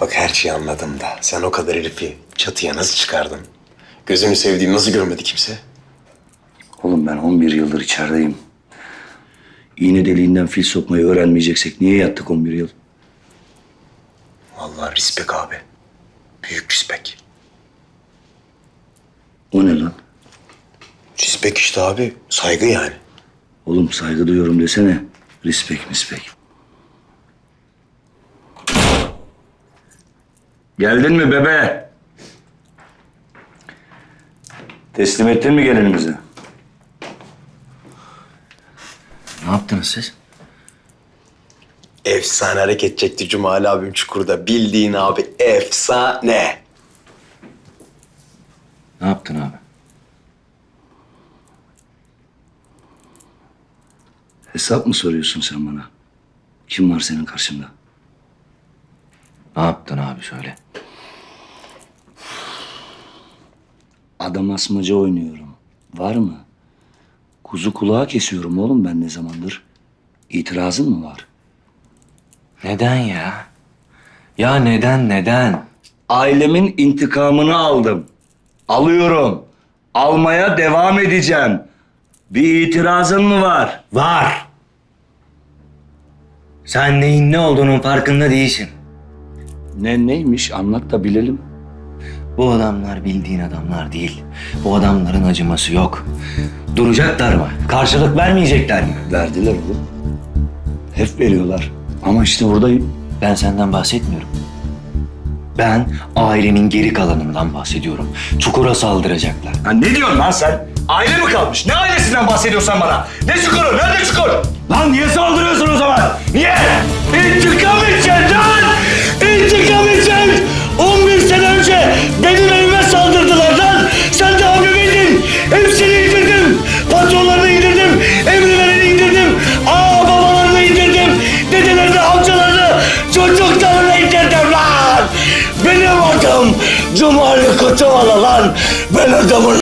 Bak her şeyi anladım da sen o kadar herifi çatıya nasıl çıkardın? Gözünü sevdiğim nasıl görmedi kimse? Oğlum ben 11 yıldır içerideyim. İğne deliğinden fil sokmayı öğrenmeyeceksek niye yattık 11 yıl? Vallahi respek abi. Büyük respek. O ne lan? Respek işte abi. Saygı yani. Oğlum saygı duyuyorum desene. Respect mispek. Geldin mi bebe? Teslim ettin mi gelinimizi? Ne yaptınız siz? Efsane hareket çekti Cumali abim çukurda. Bildiğin abi efsane. Ne yaptın abi? Hesap mı soruyorsun sen bana? Kim var senin karşında? Ne yaptın abi söyle. Adam asmaca oynuyorum. Var mı? Kuzu kulağı kesiyorum oğlum ben ne zamandır. İtirazın mı var? Neden ya? Ya neden neden? Ailemin intikamını aldım. Alıyorum. Almaya devam edeceğim. Bir itirazın mı var? Var. Sen neyin ne olduğunun farkında değilsin. Ne neymiş anlat da bilelim. Bu adamlar bildiğin adamlar değil. Bu adamların acıması yok. Duracaklar mı? Karşılık vermeyecekler mi? Verdiler oğlum. Hep veriyorlar. Ama işte buradayım. Ben senden bahsetmiyorum. Ben ailemin geri kalanından bahsediyorum. Çukura saldıracaklar. Ha ne diyorsun lan sen? Aile mi kalmış? Ne ailesinden bahsediyorsan bana? Ne çukuru? Nerede çukur? Lan niye saldırıyorsun o zaman? Niye? Cumali Kutuvala lan! Ben adamın